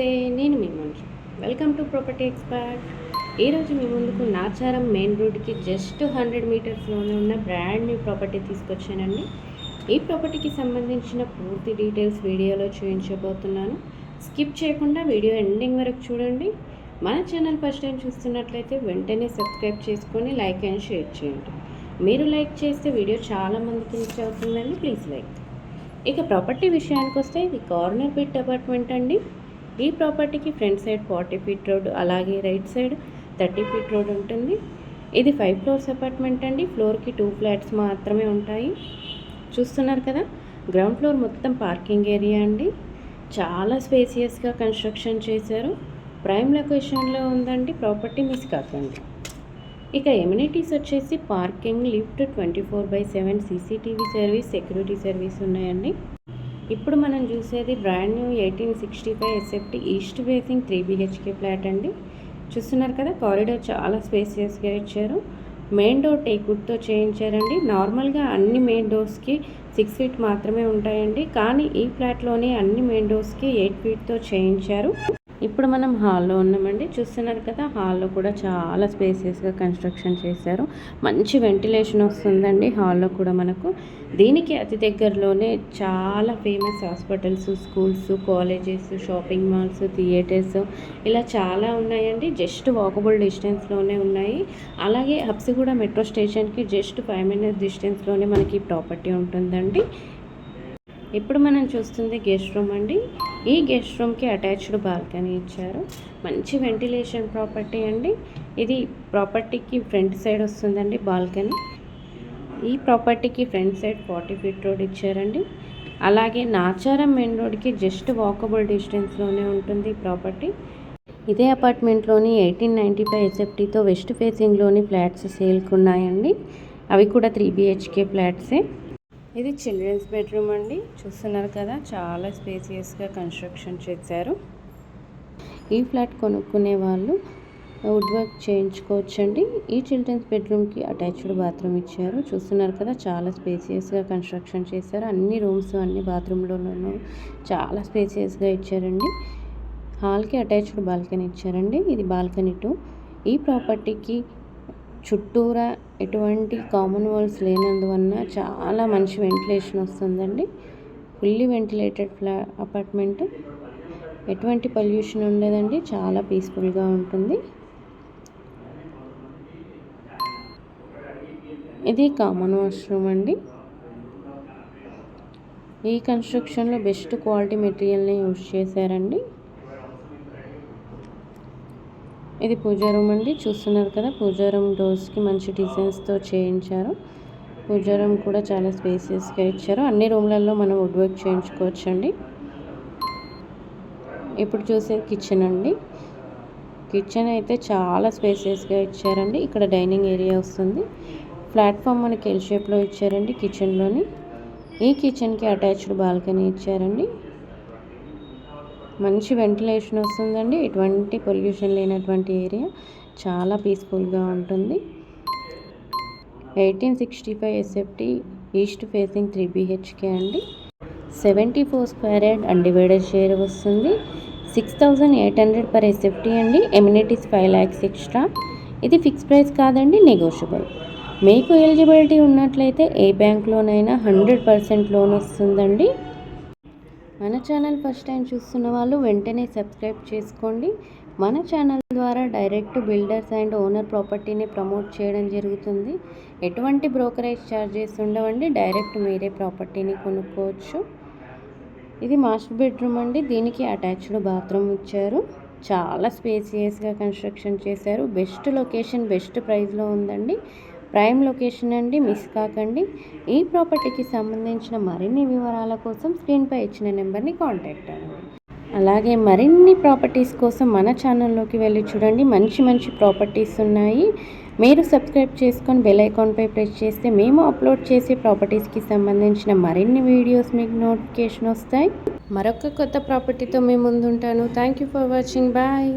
Welcome to property expert ఈరోజు మీ ముందుకు నాచారం మెయిన్ రోడ్కి జస్ట్ హండ్రెడ్ మీటర్స్లోనే ఉన్న బ్రాండ్ న్యూ ప్రాపర్టీ తీసుకొచ్చానండి. ఈ ప్రాపర్టీకి సంబంధించిన పూర్తి డీటెయిల్స్ వీడియోలో చూపించబోతున్నాను. స్కిప్ చేయకుండా వీడియో ఎండింగ్ వరకు చూడండి. మన ఛానల్ ఫస్ట్ టైం చూస్తున్నట్లయితే వెంటనే సబ్స్క్రైబ్ చేసుకొని లైక్ అండ్ షేర్ చేయండి. మీరు లైక్ చేస్తే వీడియో చాలా మందికి రీచ్ అవుతుందండి. ప్లీజ్ లైక్ ఇక ప్రాపర్టీ విషయానికి వస్తే ఇది కార్నర్ బిట్ అపార్ట్మెంట్ అండి. ఈ ప్రాపర్టీకి front side forty feet road అలాగే right side thirty feet road ఉంటుంది. ఇది ఫైవ్ ఫ్లోర్స్ అపార్ట్మెంట్ అండి. ఫ్లోర్కి టూ ఫ్లాట్స్ మాత్రమే ఉంటాయి. చూస్తున్నారు కదా? గ్రౌండ్ ఫ్లోర్ మొత్తం పార్కింగ్ ఏరియా అండి. చాలా స్పేసియస్గా కన్స్ట్రక్షన్ చేశారు. ప్రైమ్ లొకేషన్లో ఉందండి. ప్రాపర్టీ మిస్ కాకండి. ఇక ఎమ్యూనిటీస్ వచ్చేసి parking lift twenty four by seven CCTV service security service ఉన్నాయండి. ఇప్పుడు మనం చూసేది brand new eighteen sixty five SFT east facing three BHK flat అండి. చూస్తున్నారు కదా కారిడార్ చాలా స్పేసియస్గా ఇచ్చారు. మెయిన్ డోర్ టేకుడ్తో చేయించారండి. నార్మల్గా అన్ని మెయిన్ డోర్స్కి సిక్స్ ఫీట్ మాత్రమే ఉంటాయండి. కానీ ఈ ఫ్లాట్లోనే అన్ని మెయిన్ డోర్స్కి ఎయిట్ ఫీట్తో చేయించారు. ఇప్పుడు మనం హాల్లో ఉన్నామండి. చూస్తున్నారు కదా హాల్లో కూడా చాలా స్పేసియస్గా కన్స్ట్రక్షన్ చేశారు. మంచి వెంటిలేషన్ వస్తుందండి హాల్లో కూడా మనకు. దీనికి అతి దగ్గరలోనే చాలా famous hospitals schools colleges shopping malls theatres ఇలా చాలా ఉన్నాయండి. జస్ట్ వాకబుల్ డిస్టెన్స్లోనే ఉన్నాయి. అలాగే హబ్సిగూడ మెట్రో స్టేషన్కి జస్ట్ ఫైవ్ మినిట్స్ డిస్టెన్స్లోనే మనకి ప్రాపర్టీ ఉంటుందండి. ఇప్పుడు మనం చూస్తుంది గెస్ట్ రూమ్ అండి. ఈ గెస్ట్ రూమ్కి అటాచ్డ్ బాల్కనీ ఇచ్చారు. మంచి వెంటిలేషన్ ప్రాపర్టీ అండి. ఇది ప్రాపర్టీకి ఫ్రంట్ సైడ్ వస్తుందండి బాల్కనీ. ఈ ప్రాపర్టీకి front side forty feet road ఇచ్చారండి. అలాగే నాచారం మెయిన్ రోడ్కి జస్ట్ వాకబుల్ డిస్టెన్స్లోనే ఉంటుంది ప్రాపర్టీ. ఇదే అపార్ట్మెంట్లోని ఎయిటీన్ నైంటీ ఫైవ్ ఎస్ఎఫ్టీతో వెస్ట్ ఫేసింగ్లోని ఫ్లాట్స్ సేల్కున్నాయండి. అవి కూడా త్రీ బిహెచ్కే ఫ్లాట్సే. ఇది చిల్డ్రన్స్ బెడ్రూమ్ అండి. చూస్తున్నారు కదా చాలా స్పేసియస్గా కన్స్ట్రక్షన్ చేశారు. ఈ ఫ్లాట్ కొనుక్కునే వాళ్ళు వుడ్ వర్క్ చేయించుకోవచ్చండి. ఈ చిల్డ్రన్స్ బెడ్రూమ్కి అటాచ్డ్ బాత్రూమ్ ఇచ్చారు. చూస్తున్నారు కదా చాలా స్పేసియస్గా కన్స్ట్రక్షన్ చేశారు. అన్ని రూమ్స్ అన్ని బాత్రూంలోనూ చాలా స్పేసియస్గా ఇచ్చారండి. హాల్కి అటాచ్డ్ బాల్కనీ ఇచ్చారండి. ఇది బాల్కనీ టూ. ఈ ప్రాపర్టీకి చుట్టూరా ఎటువంటి కామన్ వాల్స్ లేనందువలన చాలా మంచి వెంటిలేషన్ వస్తుందండి. ఫుల్లీ వెంటిలేటెడ్ ఫ్లా అపార్ట్మెంట్ ఎటువంటి పొల్యూషన్ ఉండదండి. చాలా పీస్ఫుల్గా ఉంటుంది. ఇది కామన్ వాష్రూమ్ అండి. ఈ కన్స్ట్రక్షన్లో బెస్ట్ క్వాలిటీ మెటీరియల్ని యూజ్ చేశారండి. ఇది పూజా రూమ్ అండి. చూస్తున్నారు కదా పూజా రూమ్ డోర్స్కి మంచి డిజైన్స్తో చేయించారు. పూజా రూమ్ కూడా చాలా స్పేసియస్గా ఇచ్చారు. అన్ని రూమ్లలో మనం వుడ్ వర్క్ చేయించుకోవచ్చండి. ఇప్పుడు చూసే కిచెన్ అండి. కిచెన్ అయితే చాలా స్పేసియస్గా ఇచ్చారండి. ఇక్కడ డైనింగ్ ఏరియా వస్తుంది. ప్లాట్ఫామ్ మనకి ఎల్ షేప్లో ఇచ్చారండి కిచెన్లోని ఈ కిచెన్కి అటాచ్డ్ బాల్కనీ ఇచ్చారండి. మంచి వెంటిలేషన్ వస్తుందండి. ఎటువంటి పొల్యూషన్ లేనటువంటి ఏరియా. చాలా పీస్ఫుల్గా ఉంటుంది. Eighteen sixty five SFT east facing three BHK అండి. Seventy four square yard undivided share వస్తుంది. Six thousand eight hundred per SFT అండి. Amenities five lakhs extra. ఇది ఫిక్స్ ప్రైస్ కాదండి నెగోషియబుల్. మీకు ఎలిజిబిలిటీ ఉన్నట్లయితే ఏ బ్యాంక్లోనైనా హండ్రెడ్ పర్సెంట్ లోన్ వస్తుందండి. మన ఛానల్ ఫస్ట్ టైం చూస్తున్న వాళ్ళు వెంటనే సబ్స్క్రైబ్ చేసుకోండి. మన ఛానల్ ద్వారా డైరెక్ట్ బిల్డర్స్ అండ్ ఓనర్ ప్రాపర్టీని ప్రమోట్ చేయడం జరుగుతుంది. ఎటువంటి బ్రోకరేజ్ ఛార్జెస్ ఉండవండి. డైరెక్ట్ మీరే ప్రాపర్టీని కొనుక్కోవచ్చు. ఇది మాస్టర్ బెడ్రూమ్ అండి. దీనికి అటాచ్డ్ బాత్రూమ్ ఇచ్చారు. చాలా స్పేసియస్గా కన్స్ట్రక్షన్ చేశారు. బెస్ట్ లొకేషన్ బెస్ట్ ప్రైస్లో ఉందండి. ప్రైమ్ లొకేషన్ అండి మిస్ కాకండి. ఈ ప్రాపర్టీకి సంబంధించిన మరిన్ని వివరాల కోసం స్క్రీన్పై ఇచ్చిన నెంబర్ని కాంటాక్ట్ అవ్వండి. అలాగే మరిన్ని ప్రాపర్టీస్ కోసం మన ఛానల్లోకి వెళ్ళి చూడండి. మంచి మంచి ప్రాపర్టీస్ ఉన్నాయి. మీరు సబ్స్క్రైబ్ చేసుకొని బెల్ ఐకాన్పై ప్రెస్ చేస్తే మేము అప్లోడ్ చేసే ప్రాపర్టీస్కి సంబంధించిన మరిన్ని వీడియోస్ మీకు నోటిఫికేషన్ వస్తాయి. మరొక కొత్త ప్రాపర్టీతో మేము ముందుంటాను. Thank you for watching bye